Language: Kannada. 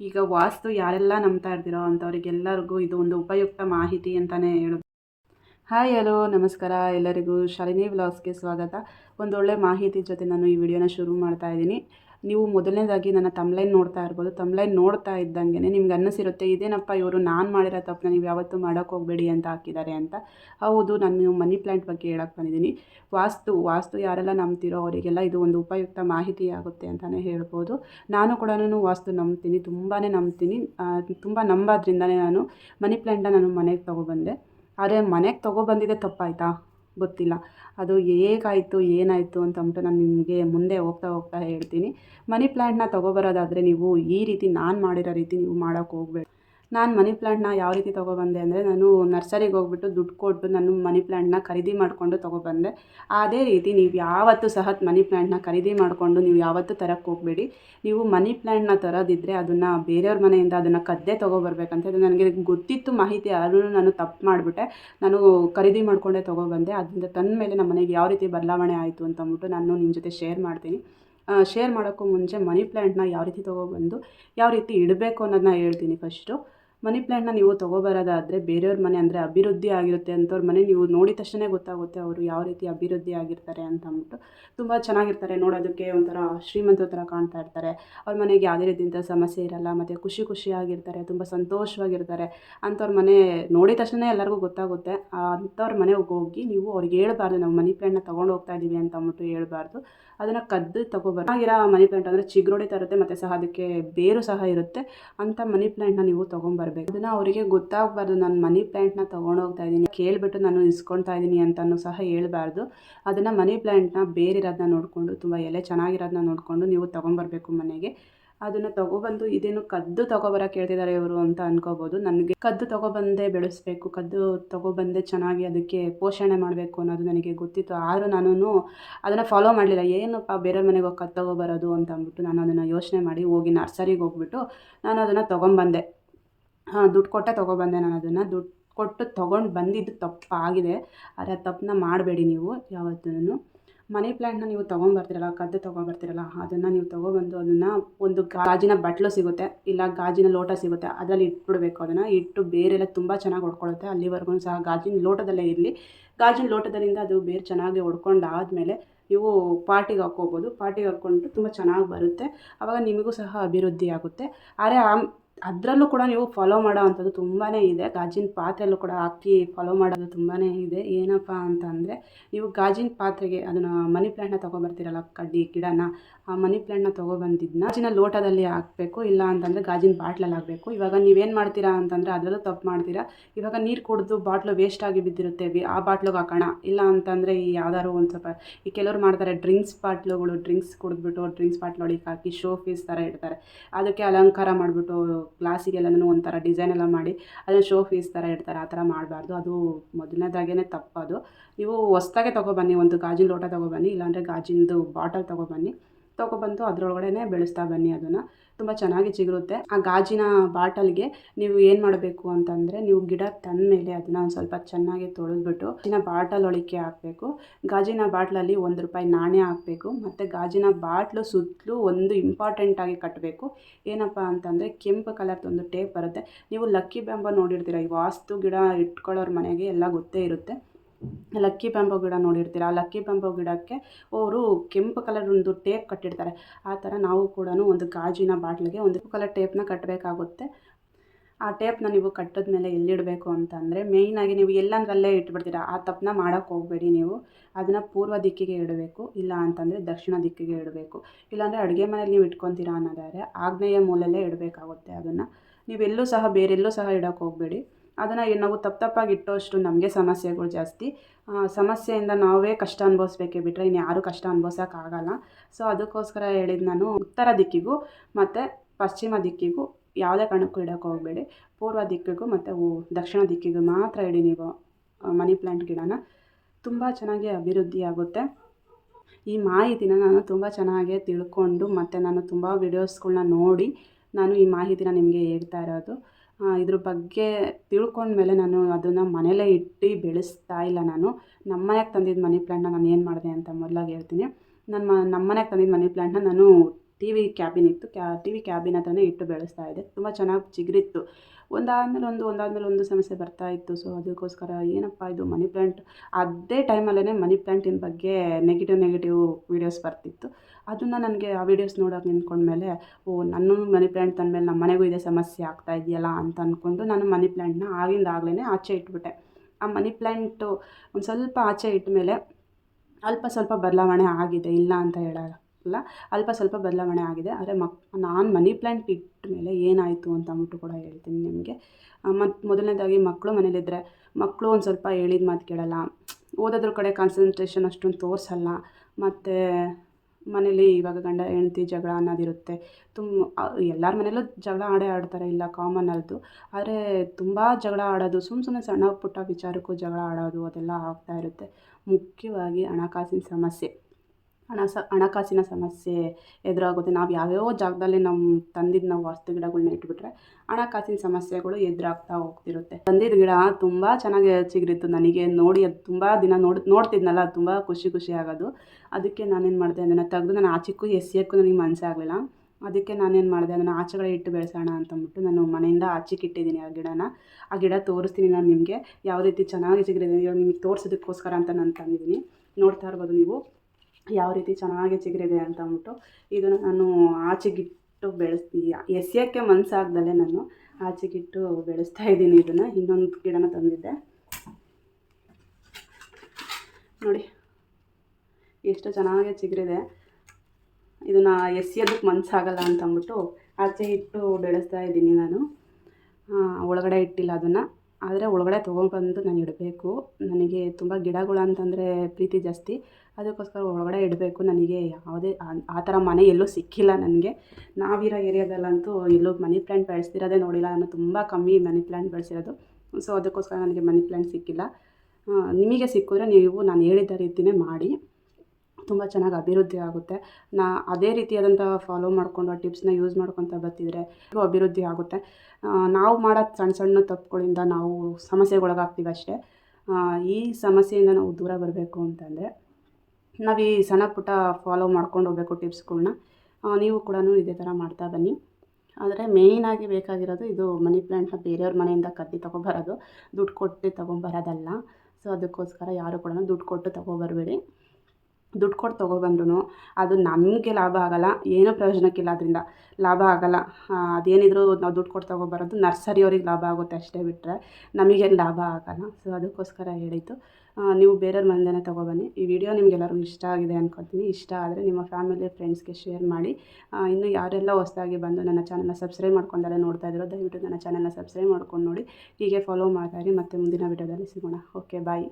ಈಗ ವಾಸ್ತು ಯಾರೆಲ್ಲ ನಂಬ್ತಾ ಇರ್ತೀರೋ ಅಂಥವ್ರಿಗೆಲ್ಲರಿಗೂ ಇದು ಒಂದು ಉಪಯುಕ್ತ ಮಾಹಿತಿ ಅಂತಲೇ ಹೇಳೋದು ಹಾಯ್, ಹಲೋ, ನಮಸ್ಕಾರ. ಎಲ್ಲರಿಗೂ ಶಾಲಿನಿ ವ್ಲಾಗ್ಸ್ಗೆ ಸ್ವಾಗತ. ಒಂದೊಳ್ಳೆ ಮಾಹಿತಿ ಜೊತೆ ನಾನು ಈ ವಿಡಿಯೋನ ಶುರು ಮಾಡ್ತಾ ಇದ್ದೀನಿ. ನೀವು ಮೊದಲನೇದಾಗಿ ನನ್ನ ತಮ್ಲೈನ್ ನೋಡ್ತಾ ಇರ್ಬೋದು. ತಮ್ಲೈನ್ ನೋಡ್ತಾ ಇದ್ದಂಗೆ ನಿಮ್ಗೆ ಅನ್ನಿಸಿರುತ್ತೆ, ಇದೇನಪ್ಪ ಇವರು ನಾನು ಮಾಡಿರೋ ತಪ್ಪನ್ನ ನೀವು ಯಾವತ್ತೂ ಹೋಗಬೇಡಿ ಅಂತ ಹಾಕಿದ್ದಾರೆ ಅಂತ. ಹೌದು, ನಾನು ಮನಿ ಪ್ಲ್ಯಾಂಟ್ ಬಗ್ಗೆ ಹೇಳಕ್ಕೆ ಬಂದಿದ್ದೀನಿ. ವಾಸ್ತು ವಾಸ್ತು ಯಾರೆಲ್ಲ ನಂಬ್ತಿರೋ ಅವರಿಗೆಲ್ಲ ಇದು ಒಂದು ಉಪಯುಕ್ತ ಮಾಹಿತಿ ಆಗುತ್ತೆ ಅಂತಲೇ ಹೇಳ್ಬೋದು. ನಾನು ಕೂಡ ವಾಸ್ತು ನಂಬ್ತೀನಿ ತುಂಬಾ ನಂಬ್ತೀನಿ. ತುಂಬ ನಂಬೋದ್ರಿಂದಲೇ ನಾನು ಮನಿ ಪ್ಲ್ಯಾಂಟನ್ನ ನಾನು ಮನೆಗೆ ತೊಗೊಬಂದೆ. ಆದರೆ ಮನೆಗೆ ತೊಗೊಬಂದಿದ್ದೆ ತಪ್ಪಾಯಿತಾ? ಗೊತ್ತಿಲ್ಲ. ಅದು ಹೇಗಾಯಿತು, ಏನಾಯಿತು ಅಂತ ಅಂದ್ಬಿಟ್ಟು ನಾನು ನಿಮಗೆ ಮುಂದೆ ಹೋಗ್ತಾ ಹೋಗ್ತಾ ಹೇಳ್ತೀನಿ. ಮನಿ ಪ್ಲ್ಯಾಂಟ್ನ ತೊಗೊಬರೋದಾದರೆ ನೀವು ಈ ರೀತಿ ನಾನು ಮಾಡಿರೋ ರೀತಿ ನೀವು ಮಾಡೋಕ್ಕೆ ಹೋಗ್ಬೇಡಿ. ನಾನು ಮನಿ ಪ್ಲ್ಯಾಂಟ್ನ ಯಾವ ರೀತಿ ತೊಗೊಬಂದೆ ಅಂದರೆ ನಾನು ನರ್ಸರಿಗೆ ಹೋಗ್ಬಿಟ್ಟು ದುಡ್ಡು ಕೊಟ್ಟು ನಾನು ಮನಿ ಪ್ಲ್ಯಾಂಟ್ನ ಖರೀದಿ ಮಾಡಿಕೊಂಡು ತೊಗೊಬಂದೆ. ಅದೇ ರೀತಿ ನೀವು ಯಾವತ್ತೂ ಸಹ ಮನಿ ಪ್ಲ್ಯಾಂಟ್ನ ಖರೀದಿ ಮಾಡಿಕೊಂಡು ನೀವು ಯಾವತ್ತೂ ತರಕ್ಕೆ ಹೋಗಬೇಡಿ. ನೀವು ಮನಿ ಪ್ಲ್ಯಾಂಟ್ನ ತರೋದಿದ್ದರೆ ಅದನ್ನು ಬೇರೆಯವ್ರ ಮನೆಯಿಂದ ಅದನ್ನು ಕದ್ದೇ ತೊಗೊಬರ್ಬೇಕಂತ ಅದು ನನಗೆ ಗೊತ್ತಿತ್ತು ಮಾಹಿತಿ ಆದರೂ ನಾನು ತಪ್ಪು ಮಾಡಿಬಿಟ್ಟೆ. ನಾನು ಖರೀದಿ ಮಾಡಿಕೊಂಡೇ ತೊಗೊಬಂದೆ. ಅದರಿಂದ ತಂದ ಮೇಲೆ ನಮ್ಮ ಮನೆಗೆ ಯಾವ ರೀತಿ ಬದಲಾವಣೆ ಆಯಿತು ಅಂತ ಅಂದ್ಬಿಟ್ಟು ನಾನು ನಿಮ್ಮ ಜೊತೆ ಶೇರ್ ಮಾಡ್ತೀನಿ. ಶೇರ್ ಮಾಡೋಕ್ಕೂ ಮುಂಚೆ ಮನಿ ಪ್ಲ್ಯಾಂಟ್ನ ಯಾವ ರೀತಿ ತೊಗೊಬಂದು, ಯಾವ ರೀತಿ ಇಡಬೇಕು ಅನ್ನೋದನ್ನ ಹೇಳ್ತೀನಿ ಫಸ್ಟು ಮನಿ ಪ್ಲ್ಯಾಂಟ್ನ ನೀವು ತೊಗೊಬರೋದಾದರೆ ಬೇರೆಯವ್ರ ಮನೆ ಅಂದರೆ ಅಭಿವೃದ್ಧಿ ಆಗಿರುತ್ತೆ ಅಂಥವ್ರ ಮನೆ ನೀವು ನೋಡಿದ ತಕ್ಷಣ ಗೊತ್ತಾಗುತ್ತೆ ಅವರು ಯಾವ ರೀತಿ ಅಭಿವೃದ್ಧಿ ಆಗಿರ್ತಾರೆ ಅಂತ ಅಂದ್ಬಿಟ್ಟು. ತುಂಬ ಚೆನ್ನಾಗಿರ್ತಾರೆ, ನೋಡೋದಕ್ಕೆ ಒಂಥರ ಶ್ರೀಮಂತರ ಥರ ಕಾಣ್ತಾ ಇರ್ತಾರೆ. ಅವ್ರ ಮನೆಗೆ ಯಾವುದೇ ರೀತಿಯಿಂದ ಸಮಸ್ಯೆ ಇರಲ್ಲ, ಮತ್ತು ಖುಷಿ ಖುಷಿಯಾಗಿರ್ತಾರೆ, ತುಂಬ ಸಂತೋಷವಾಗಿರ್ತಾರೆ. ಅಂಥವ್ರ ಮನೆ ನೋಡಿದ ತಕ್ಷಣ ಎಲ್ಲರಿಗೂ ಗೊತ್ತಾಗುತ್ತೆ. ಅಂಥವ್ರ ಮನೆಗೆ ಹೋಗಿ ನೀವು ಅವ್ರಿಗೆ ಹೇಳ್ಬಾರ್ದು, ನಾವು ಮನಿ ಪ್ಲ್ಯಾಂಟ್ನ ತೊಗೊಂಡು ಹೋಗ್ತಾ ಇದ್ದೀವಿ ಅಂತ ಅಂದ್ಬಿಟ್ಟು ಹೇಳ್ಬಾರ್ದು. ಅದನ್ನು ಕದ್ದು ತೊಗೊಬಾರ್ದು. ಆಗಿರೋ ಮನಿ ಪ್ಲ್ಯಾಂಟ್ ಅಂದರೆ ಚಿಗುರೊಡೆ ತರುತ್ತೆ ಮತ್ತು ಸಹ ಅದಕ್ಕೆ ಬೇರು ಸಹ ಇರುತ್ತೆ. ಅಂಥ ಮನಿ ಪ್ಲ್ಯಾಂಟ್ನ ನೀವು ತೊಗೊಂಬರ್ಬೇಕು. ಅದನ್ನು ಅವರಿಗೆ ಗೊತ್ತಾಗಬಾರ್ದು. ನಾನು ಮನಿ ಪ್ಲ್ಯಾಂಟ್ನ ತೊಗೊಂಡೋಗ್ತಾ ಇದ್ದೀನಿ. ಕೇಳಿಬಿಟ್ಟು ನಾನು ಇಸ್ಕೊಳ್ತಾ ಇದ್ದೀನಿ ಅಂತಲೂ ಸಹ ಹೇಳಬಾರ್ದು. ಅದನ್ನು ಮನಿ ಪ್ಲ್ಯಾಂಟ್ನ ಬೇರಿರೋದನ್ನ ನೋಡಿಕೊಂಡು, ತುಂಬ ಎಲೆ ಚೆನ್ನಾಗಿರೋದನ್ನ ನೋಡಿಕೊಂಡು ನೀವು ತೊಗೊಂಬರ್ಬೇಕು ಮನೆಗೆ. ಅದನ್ನು ತೊಗೊಬಂದು ಇದೇನು ಕದ್ದು ತೊಗೊಬರಕ್ಕೆ ಹೇಳ್ತಿದ್ದಾರೆ ಇವರು ಅಂತ ಅನ್ಕೋಬೋದು. ನನಗೆ ಕದ್ದು ತೊಗೊಬಂದೇ ಬೆಳೆಸಬೇಕು. ಕದ್ದು ತೊಗೊಬಂದೇ ಚೆನ್ನಾಗಿ ಅದಕ್ಕೆ ಪೋಷಣೆ ಮಾಡಬೇಕು ಅನ್ನೋದು ನನಗೆ ಗೊತ್ತಿತ್ತು. ಆದರೂ ನಾನು ಅದನ್ನು ಫಾಲೋ ಮಾಡಲಿಲ್ಲ. ಏನಪ್ಪ ಬೇರೆ ಮನೆಗೆ ಹೋಗಿ ಕದ್ದು ತೊಗೊಬರೋದು ಅಂತ ಅಂದ್ಬಿಟ್ಟು ನಾನು ಅದನ್ನು ಯೋಚನೆ ಮಾಡಿ ಹೋಗಿ ನರ್ಸರಿಗೆ ಹೋಗ್ಬಿಟ್ಟು ನಾನು ಅದನ್ನು ತೊಗೊಂಬಂದೆ. ಹಾಂ, ದುಡ್ಡು ಕೊಟ್ಟೇ ತೊಗೊಬಂದೆ ನಾನು ಅದನ್ನು. ದುಡ್ಡು ಕೊಟ್ಟು ತೊಗೊಂಡು ಬಂದಿದ್ದು ತಪ್ಪಾಗಿದೆ ಆದರೆ ಆ ತಪ್ಪನ್ನ ಮಾಡಬೇಡಿ ನೀವು ಯಾವತ್ತೂ ಮನಿ ಪ್ಲ್ಯಾಂಟ್ನ ನೀವು ತೊಗೊಂಬರ್ತೀರಲ್ಲ, ಕದ್ದು ತೊಗೊಂಬರ್ತೀರಲ್ಲ, ಅದನ್ನು ನೀವು ತೊಗೊಬಂದು ಅದನ್ನು ಒಂದು ಗಾಜಿನ ಬಟ್ಲು ಸಿಗುತ್ತೆ, ಇಲ್ಲ ಗಾಜಿನ ಲೋಟ ಸಿಗುತ್ತೆ, ಅದರಲ್ಲಿ ಇಟ್ಬಿಡ್ಬೇಕು. ಅದನ್ನು ಇಟ್ಟು ಬೇರೆಲ್ಲ ತುಂಬ ಚೆನ್ನಾಗಿ ಹೊಡ್ಕೊಳ್ಳುತ್ತೆ ಅಲ್ಲಿವರೆಗೂ ಸಹ ಗಾಜಿನ ಲೋಟದಲ್ಲೇ ಇರಲಿ. ಗಾಜಿನ ಲೋಟದಲ್ಲಿಂದ ಅದು ಬೇರೆ ಚೆನ್ನಾಗಿ ಹೊಡ್ಕೊಂಡು ಆದಮೇಲೆ ನೀವು ಪಾಟಿಗೆ ಹಾಕ್ಕೋಬೋದು. ಪಾರ್ಟಿಗೆ ಹಾಕ್ಕೊಂಡು ತುಂಬ ಚೆನ್ನಾಗಿ ಬರುತ್ತೆ. ಆವಾಗ ನಿಮಗೂ ಸಹ ಅಭಿವೃದ್ಧಿ ಆಗುತ್ತೆ ಆದರೆ ಅದರಲ್ಲೂ ಕೂಡ ನೀವು ಫಾಲೋ ಮಾಡೋ ಅಂಥದ್ದು ತುಂಬಾ ಇದೆ. ಗಾಜಿನ ಪಾತ್ರೆಯಲ್ಲೂ ಕೂಡ ಹಾಕಿ ಫಾಲೋ ಮಾಡೋದು ತುಂಬಾ ಇದೆ. ಏನಪ್ಪ ಅಂತಂದರೆ ನೀವು ಗಾಜಿನ ಪಾತ್ರೆಗೆ ಅದನ್ನು ಮನಿ ಪ್ಲ್ಯಾಂಟ್ನ ತೊಗೊಬರ್ತೀರಲ್ಲ, ಕಡ್ಡಿ, ಗಿಡನ, ಆ ಮನಿ ಪ್ಲ್ಯಾಂಟ್ನ ತೊಗೊಬಂದಿದ್ದನ್ನ ಗಾಜಿನ ಲೋಟದಲ್ಲಿ ಹಾಕಬೇಕು. ಇಲ್ಲ ಅಂತಂದರೆ ಗಾಜಿನ ಬಾಟ್ಲಲ್ಲಿ ಹಾಕಬೇಕು. ಇವಾಗ ನೀವೇನು ಮಾಡ್ತೀರಾ ಅಂತಂದರೆ ಅದರಲ್ಲೂ ತಪ್ಪು ಮಾಡ್ತೀರಾ. ಇವಾಗ ನೀರು ಕುಡಿದು ಬಾಟ್ಲು ವೇಸ್ಟಾಗಿ ಬಿದ್ದಿರುತ್ತೆ. ಆ ಬಾಟ್ಲಿಗೆ ಹಾಕೋಣ. ಇಲ್ಲ ಅಂತಂದರೆ ಈ ಯಾವ್ದಾದ್ರು ಒಂದು ಸ್ವಲ್ಪ, ಈ ಕೆಲವರು ಮಾಡ್ತಾರೆ ಡ್ರಿಂಕ್ಸ್ ಬಾಟ್ಲುಗಳು ಡ್ರಿಂಕ್ಸ್ ಕುಡಿದ್ಬಿಟ್ಟು ಡ್ರಿಂಕ್ಸ್ ಬಾಟ್ಲೊಳಗೆ ಹಾಕಿ ಶೋ ಪೀಸ್ ಥರ ಇಡ್ತಾರೆ. ಅದಕ್ಕೆ ಅಲಂಕಾರ ಮಾಡಿಬಿಟ್ಟು ಗ್ಲಾಸಿಗೆಲ್ಲನೂ ಒಂಥರ ಡಿಸೈನ್ ಎಲ್ಲ ಮಾಡಿ ಅದನ್ನು ಶೋ ಫೀಸ್ ಥರ ಇಡ್ತಾರೆ, ಆ ಥರ ಮಾಡಬಾರ್ದು. ಅದು ಮೊದಲನೇದಾಗೇ ತಪ್ಪದು ನೀವು ಹೊಸ್ದಾಗೆ ತೊಗೊಬನ್ನಿ, ಒಂದು ಗಾಜಿನ ಲೋಟ ತೊಗೊಬನ್ನಿ, ಇಲ್ಲಾಂದರೆ ಗಾಜಿನದು ಬಾಟಲ್ ತೊಗೊಬನ್ನಿ. ತೊಗೊಬಂದು ಅದರೊಳಗಡೆ ಬೆಳೆಸ್ತಾ ಬನ್ನಿ ಅದನ್ನು. ತುಂಬ ಚೆನ್ನಾಗಿ ಚಿಗುರುತ್ತೆ. ಆ ಗಾಜಿನ ಬಾಟಲ್ಗೆ ನೀವು ಏನು ಮಾಡಬೇಕು ಅಂತಂದರೆ ನೀವು ಗಿಡ ತಂದ ಮೇಲೆ ಅದನ್ನು ಒಂದು ಸ್ವಲ್ಪ ಚೆನ್ನಾಗಿ ತೊಳೆದ್ಬಿಟ್ಟು ಗಾಜಿನ ಬಾಟಲ್ ಒಳಿಕೆ ಹಾಕಬೇಕು. ಗಾಜಿನ ಬಾಟ್ಲಲ್ಲಿ ಒಂದು ರೂಪಾಯಿ ನಾಣ್ಯ ಹಾಕಬೇಕು. ಮತ್ತು ಗಾಜಿನ ಬಾಟ್ಲು ಸುತ್ತಲೂ ಒಂದು ಇಂಪಾರ್ಟೆಂಟಾಗಿ ಕಟ್ಟಬೇಕು ಏನಪ್ಪ ಅಂತಂದರೆ ಕೆಂಪು ಕಲರ್ದು ಒಂದು ಟೇಪ್ ಬರುತ್ತೆ. ನೀವು ಲಕ್ಕಿ ಬೆಂಬ ನೋಡಿರ್ತೀರ, ಈ ವಾಸ್ತು ಗಿಡ ಇಟ್ಕೊಳ್ಳೋರ ಮನೆಗೆ ಎಲ್ಲ ಗೊತ್ತೇ ಇರುತ್ತೆ. ಲಕ್ಕಿ ಬ್ಯಾಂಬೋ ಗಿಡ ನೋಡಿರ್ತೀರ? ಆ ಲಕ್ಕಿ ಬ್ಯಾಂಬೋ ಗಿಡಕ್ಕೆ ಅವರು ಕೆಂಪು ಕಲರ್ ಒಂದು ಟೇಪ್ ಕಟ್ಟಿರ್ತಾರೆ. ಆ ಥರ ನಾವು ಕೂಡ ಒಂದು ಗಾಜಿನ ಬಾಟ್ಲಿಗೆ ಒಂದು ಕಲರ್ ಟೇಪ್ನ ಕಟ್ಟಬೇಕಾಗುತ್ತೆ ಆ ಟೇಪ್ನ ನೀವು ಕಟ್ಟಿದ ಮೇಲೆ ಎಲ್ಲಿಡಬೇಕು ಅಂತಂದರೆ ಮೇಯ್ನಾಗಿ ನೀವು ಎಲ್ಲಂದ್ರಲ್ಲೇ ಇಟ್ಬಿಡ್ತೀರ? ಆ ತಪ್ಪನ್ನ ಮಾಡೋಕ್ಕೆ ಹೋಗಬೇಡಿ ನೀವು. ಅದನ್ನು ಪೂರ್ವ ದಿಕ್ಕಿಗೆ ಇಡಬೇಕು. ಇಲ್ಲ ಅಂತಂದರೆ ದಕ್ಷಿಣ ದಿಕ್ಕಿಗೆ ಇಡಬೇಕು. ಇಲ್ಲಾಂದರೆ ಅಡುಗೆ ಮನೇಲಿ ನೀವು ಇಟ್ಕೊತೀರಾ ಅನ್ನೋದಾದರೆ ಆಗ್ನೇಯ ಮೂಲೆಯಲ್ಲೇ ಇಡಬೇಕಾಗುತ್ತೆ ಅದನ್ನು. ನೀವೆಲ್ಲೂ ಸಹ ಬೇರೆಲ್ಲೂ ಸಹ ಇಡೋಕ್ಕೆ ಹೋಗಬೇಡಿ. ಅದನ್ನು ನಾವು ತಪ್ಪು ತಪ್ಪಾಗಿ ಇಟ್ಟೋಷ್ಟು ನಮಗೆ ಸಮಸ್ಯೆಗಳು ಜಾಸ್ತಿ. ಸಮಸ್ಯೆಯಿಂದ ನಾವೇ ಕಷ್ಟ ಅನುಭವಿಸ್ಬೇಕೇ ಬಿಟ್ಟರೆ ಇನ್ನು ಯಾರೂ ಕಷ್ಟ ಅನುಭವಿಸೋಕ್ಕಾಗಲ್ಲ ಸೊ ಅದಕ್ಕೋಸ್ಕರ ಹೇಳಿದ್ದು ನಾನು ಉತ್ತರ ದಿಕ್ಕಿಗೂ ಮತ್ತು ಪಶ್ಚಿಮ ದಿಕ್ಕಿಗೂ ಯಾವುದೇ ಕಾರಣಕ್ಕೂ ಇಡೋಕ್ಕೆ ಹೋಗಬೇಡಿ. ಪೂರ್ವ ದಿಕ್ಕಿಗೂ ಮತ್ತು ದಕ್ಷಿಣ ದಿಕ್ಕಿಗೂ ಮಾತ್ರ ಇಡಿ ನೀವು ಮನಿ ಪ್ಲ್ಯಾಂಟ್ ಗಿಡನ. ತುಂಬ ಚೆನ್ನಾಗಿ ಅಭಿವೃದ್ಧಿ ಆಗುತ್ತೆ. ಈ ಮಾಹಿತಿನ ನಾನು ತುಂಬ ಚೆನ್ನಾಗಿ ತಿಳ್ಕೊಂಡು ಮತ್ತು ನಾನು ತುಂಬ ವಿಡಿಯೋಸ್ಗಳನ್ನ ನೋಡಿ ನಾನು ಈ ಮಾಹಿತಿನ ನಿಮಗೆ ಹೇಳ್ತಾ ಇರೋದು. ಇದ್ರ ಬಗ್ಗೆ ತಿಳ್ಕೊಂಡ್ಮೇಲೆ ನಾನು ಅದನ್ನು ಮನೇಲೇ ಇಟ್ಟು ಬೆಳೆಸ್ತಾ ಇಲ್ಲ ನಾನು. ನಮ್ಮ ಮನೆಗೆ ತಂದಿದ್ದ ಮನಿ ಪ್ಲ್ಯಾಂಟ್ನ ನಾನು ಏನು ಮಾಡಿದೆ ಅಂತ ಮೊದಲಾಗಿ ಹೇಳ್ತೀನಿ. ನನ್ನ ನಮ್ಮ ಮನೆಗೆ ತಂದಿದ್ದ ಮನಿ ಪ್ಲ್ಯಾಂಟ್ನ ನಾನು ಟಿ ವಿ ಕ್ಯಾಬಿನ್ ಇತ್ತು. ಕ್ಯಾ ಟಿ ವಿ ಕ್ಯಾಬಿನ್ ಹತ್ರನೇ ಇಟ್ಟು ಬೆಳೆಸ್ತಾ ಇದ್ದೆ. ತುಂಬ ಚೆನ್ನಾಗಿ ಚಿಗುರಿತ್ತು. ಒಂದಾದಮೇಲೆ ಒಂದು ಒಂದಾದಮೇಲೆ ಒಂದು ಸಮಸ್ಯೆ ಬರ್ತಾ ಇತ್ತು. ಸೊ ಅದಕ್ಕೋಸ್ಕರ ಏನಪ್ಪ ಇದು ಮನಿ ಪ್ಲ್ಯಾಂಟ್ ಅದೇ ಟೈಮಲ್ಲೇ ಮನಿ ಪ್ಲ್ಯಾಂಟಿನ ಬಗ್ಗೆ ನೆಗೆಟಿವ್ ನೆಗೆಟಿವ್ ವೀಡಿಯೋಸ್ ಬರ್ತಿತ್ತು. ಅದನ್ನು ನನಗೆ ಆ ವೀಡಿಯೋಸ್ ನೋಡೋಕೆ ನಿಂತ್ಕೊಂಡ್ಮೇಲೆ, ಓ, ನನ್ನ ಮನಿ ಪ್ಲ್ಯಾಂಟ್ ತಂದಮೇಲೆ ನಮ್ಮ ಮನೆಗೂ ಇದೇ ಸಮಸ್ಯೆ ಆಗ್ತಾ ಇದೆಯಲ್ಲ ಅಂತ ಅಂದ್ಕೊಂಡು ನಾನು ಮನಿ ಪ್ಲ್ಯಾಂಟ್ನ ಆಗಿಂದಾಗಲೇ ಆಚೆ ಇಟ್ಬಿಟ್ಟೆ. ಆ ಮನಿ ಪ್ಲ್ಯಾಂಟು ಒಂದು ಸ್ವಲ್ಪ ಆಚೆ ಇಟ್ಟ ಮೇಲೆ ಅಲ್ಪ ಸ್ವಲ್ಪ ಬದಲಾವಣೆ ಆಗಿದೆ, ಇಲ್ಲ ಅಂತ ಹೇಳಲ್ಲ. ಅಲ್ಪ ಸ್ವಲ್ಪ ಬದಲಾವಣೆ ಆಗಿದೆ. ಆದರೆ ಮಕ್, ನಾನು ಮನಿ ಪ್ಲ್ಯಾಂಟ್ ಇಟ್ಟ ಮೇಲೆ ಏನಾಯಿತು ಅಂತ ಅಂದ್ಬಿಟ್ಟು ಕೂಡ ಹೇಳ್ತೀನಿ ನಿಮಗೆ. ಮತ್ತು ಮೊದಲನೇದಾಗಿ ಮಕ್ಕಳು ಮನೇಲಿದ್ದರೆ ಮಕ್ಕಳು ಒಂದು ಸ್ವಲ್ಪ ಹೇಳಿದ ಮಾತು ಕೇಳಲ್ಲ. ಓದೋದ್ರ ಕಡೆ ಕಾನ್ಸಂಟ್ರೇಷನ್ ಅಷ್ಟೊಂದು ತೋರಿಸಲ್ಲ. ಮತ್ತು ಮನೇಲಿ ಇವಾಗ ಗಂಡ, ಹೆಂಡತಿ ಜಗಳ ಅನ್ನೋದಿರುತ್ತೆ. ತುಂಬ ಎಲ್ಲರ ಮನೆಯಲ್ಲೂ ಜಗಳ ಆಡೇ ಆಡ್ತಾರೆ. ಇಲ್ಲ ಕಾಮನ್ ಅದು ಆದರೆ ತುಂಬ ಜಗಳ ಆಡೋದು ಸುಮ್ಮ ಸುಮ್ಮನೆ ಸಣ್ಣ ಪುಟ್ಟ ವಿಚಾರಕ್ಕೂ ಜಗಳ ಆಡೋದು, ಅದೆಲ್ಲ ಆಗ್ತಾ ಇರುತ್ತೆ. ಮುಖ್ಯವಾಗಿ ಹಣಕಾಸಿನ ಸಮಸ್ಯೆ. ಹಣ ಸ, ಹಣಕಾಸಿನ ಸಮಸ್ಯೆ ಎದುರಾಗುತ್ತೆ. ನಾವು ಯಾವ್ಯಾವ ಜಾಗದಲ್ಲಿ ನಮ್ಮ ತಂದಿದ್ದ ನಾವು ವಾಸ್ತು ಗಿಡಗಳನ್ನ ಇಟ್ಬಿಟ್ರೆ ಹಣಕಾಸಿನ ಸಮಸ್ಯೆಗಳು ಎದುರಾಗ್ತಾ ಹೋಗ್ತಿರುತ್ತೆ. ತಂದಿದ್ದ ಗಿಡ ತುಂಬ ಚೆನ್ನಾಗಿ ಚಿಗುರಿತ್ತು. ನನಗೆ ನೋಡಿ ಅದು ತುಂಬ ದಿನ ನೋಡಿ, ನೋಡ್ತಿದ್ನಲ್ಲ, ಅದು ತುಂಬ ಖುಷಿ ಖುಷಿ ಆಗೋದು. ಅದಕ್ಕೆ ನಾನೇನು ಮಾಡಿದೆ ಅದನ್ನು ತೆಗೆದು ನಾನು ಆಚೆಕ್ಕೂ ಎಸೆಯೋಕ್ಕೂ ನನಗೆ ಮನಸ್ಸೇ ಆಗಲಿಲ್ಲ ಅದಕ್ಕೆ ನಾನೇನು ಮಾಡಿದೆ ಅದನ್ನು ಆಚೆಗಡೆ ಇಟ್ಟು ಬೆಳೆಸೋಣ ಅಂತಂದ್ಬಿಟ್ಟು ನಾನು ಮನೆಯಿಂದ ಆಚೆಗೆ ಇಟ್ಟಿದ್ದೀನಿ ಆ ಗಿಡನ. ಆ ಗಿಡ ತೋರಿಸ್ತೀನಿ ನಾನು ನಿಮಗೆ. ಯಾವ ರೀತಿ ಚೆನ್ನಾಗಿ ಸಿಗಿದೆ ನಿಮಗೆ ತೋರಿಸೋದಕ್ಕೋಸ್ಕರ ಅಂತ ನಾನು ತಂದಿದ್ದೀನಿ. ನೋಡ್ತಾ ಇರ್ಬೋದು ನೀವು. ಯಾವ ರೀತಿ ಚೆನ್ನಾಗಿ ಚಿಗುರಿದೆ ಅಂತ ಅಂದ್ಬಿಟ್ಟು ಇದನ್ನು ನಾನು ಆಚೆಗಿಟ್ಟು ಬೆಳೆಸ್ತಿ, ಎಸೆಯೋಕ್ಕೆ ಮನಸ್ಸಾಗ್ದಲೇ ನಾನು ಆಚೆಗಿಟ್ಟು ಬೆಳೆಸ್ತಾ ಇದ್ದೀನಿ ಇದನ್ನು. ಇನ್ನೊಂದು ಗಿಡನ ತಂದಿದ್ದೆ. ನೋಡಿ, ಎಷ್ಟು ಚೆನ್ನಾಗಿ ಚಿಗುರಿದೆ. ಇದನ್ನು ಎಸೆಯೋದಕ್ಕೆ ಮನಸ್ಸಾಗಲ್ಲ ಅಂತ ಅಂದ್ಬಿಟ್ಟು ಆಚೆ ಇಟ್ಟು ಬೆಳೆಸ್ತಾ ಇದ್ದೀನಿ ನಾನು. ಒಳಗಡೆ ಇಟ್ಟಿಲ್ಲ ಅದನ್ನು. ಆದರೆ ಒಳಗಡೆ ತೊಗೊಂಡ್ಬಂದು ನಾನು ಇಡಬೇಕು. ನನಗೆ ತುಂಬ ಗಿಡಗಳು ಅಂತಂದರೆ ಪ್ರೀತಿ ಜಾಸ್ತಿ. ಅದಕ್ಕೋಸ್ಕರ ಒಳಗಡೆ ಇಡಬೇಕು. ನನಗೆ ಯಾವುದೇ ಆ ಥರ ಮನೆ ಎಲ್ಲೂ ಸಿಕ್ಕಿಲ್ಲ ನನಗೆ. ನಾವಿರೋ ಏರಿಯಾದಲ್ಲಂತೂ ಎಲ್ಲೂ ಮನಿ ಪ್ಲ್ಯಾಂಟ್ ಬೆಳೆಸ್ತಿರೋದೇ ನೋಡಿಲ್ಲ. ನಾನು ತುಂಬ ಕಮ್ಮಿ ಮನಿ ಪ್ಲ್ಯಾಂಟ್ ಬೆಳೆಸಿರೋದು. ಸೊ, ಅದಕ್ಕೋಸ್ಕರ ನನಗೆ ಮನಿ ಪ್ಲ್ಯಾಂಟ್ ಸಿಕ್ಕಿಲ್ಲ. ನಿಮಗೆ ಸಿಕ್ಕಿದ್ರೆ ನೀವು ನಾನು ಹೇಳಿದ ರೀತಿಯೇ ಮಾಡಿ. ತುಂಬ ಚೆನ್ನಾಗಿ ಅಭಿವೃದ್ಧಿ ಆಗುತ್ತೆ. ನಾ ಅದೇ ರೀತಿಯಾದಂಥ ಫಾಲೋ ಮಾಡಿಕೊಂಡು, ಆ ಟಿಪ್ಸ್ನ ಯೂಸ್ ಮಾಡ್ಕೊತ ಬರ್ತಿದ್ರೆ ಅಭಿವೃದ್ಧಿ ಆಗುತ್ತೆ. ನಾವು ಮಾಡೋ ಸಣ್ಣ ಸಣ್ಣ ತಪ್ಪುಗಳಿಂದ ನಾವು ಸಮಸ್ಯೆಗೊಳಗಾಗ್ತೀವಿ ಅಷ್ಟೇ. ಈ ಸಮಸ್ಯೆಯಿಂದ ನಾವು ದೂರ ಬರಬೇಕು ಅಂತಂದರೆ, ನಾವು ಈ ಸಣ್ಣ ಪುಟ್ಟ ಫಾಲೋ ಮಾಡ್ಕೊಂಡು ಹೋಗಬೇಕು ಟಿಪ್ಸ್ಗಳನ್ನ ನೀವು ಕೂಡ ಇದೇ ಥರ ಮಾಡ್ತಾ ಬನ್ನಿ. ಆದರೆ ಮೇಯ್ನಾಗಿ ಬೇಕಾಗಿರೋದು ಇದು ಮನಿ ಪ್ಲ್ಯಾಂಟ್ನ ಬೇರೆಯವ್ರ ಮನೆಯಿಂದ ಕದ್ದು ತೊಗೊಬರೋದು. ದುಡ್ಡು ಕೊಟ್ಟು ತೊಗೊಂಬರೋದಲ್ಲ. ಸೊ ಅದಕ್ಕೋಸ್ಕರ ಯಾರು ಕೂಡ ದುಡ್ಡು ಕೊಟ್ಟು ತೊಗೊಬರಬೇಡಿ. ದುಡ್ಡು ಕೊಟ್ಟು ತೊಗೊಬಂದ್ರೂ ಅದು ನಮಗೆ ಲಾಭ ಆಗೋಲ್ಲ, ಏನೂ ಪ್ರಯೋಜನಕ್ಕಿಲ್ಲ ಅದರಿಂದ ಲಾಭ ಆಗೋಲ್ಲ. ಅದೇನಿದ್ರು ನಾವು ದುಡ್ಡು ಕೊಟ್ಟು ತೊಗೊಬರೋದು ನರ್ಸರಿಯವ್ರಿಗೆ ಲಾಭ ಆಗುತ್ತೆ ಅಷ್ಟೇ ಬಿಟ್ಟರೆ ನಮಗೇನು ಲಾಭ ಆಗಲ್ಲ. ಸೊ, ಅದಕ್ಕೋಸ್ಕರ ಹೇಳಿದ್ದು ನೀವು ಬೇರೆಯವ್ರ ಮಂದೇನೆ ತೊಗೊಬನ್ನಿ. ಈ ವಿಡಿಯೋ ನಿಮಗೆಲ್ಲರಿಗೂ ಇಷ್ಟ ಆಗಿದೆ ಅಂದ್ಕೊತೀನಿ ಇಷ್ಟ ಆದರೆ ನಿಮ್ಮ ಫ್ಯಾಮಿಲಿ, ಫ್ರೆಂಡ್ಸ್ಗೆ ಶೇರ್ ಮಾಡಿ. ಇನ್ನು ಯಾರೆಲ್ಲ ಹೊಸದಾಗಿ ಬಂದು ನನ್ನ ಚಾನಲ್ನ ಸಬ್ಸ್ಕ್ರೈಬ್ ಮಾಡ್ಕೊಂಡಲ್ಲೇ ನೋಡ್ತಾ ಇದ್ರು, ದಯವಿಟ್ಟು ನನ್ನ ಚಾನಲ್ನ ಸಬ್ಸ್ಕ್ರೈಬ್ ಮಾಡ್ಕೊಂಡು ನೋಡಿ. ಹೀಗೆ ಫಾಲೋ ಮಾಡ್ತಾಯಿರಿ ಮತ್ತು ಮುಂದಿನ ವಿಡಿಯೋದಲ್ಲಿ ಸಿಗೋಣ. Okay bye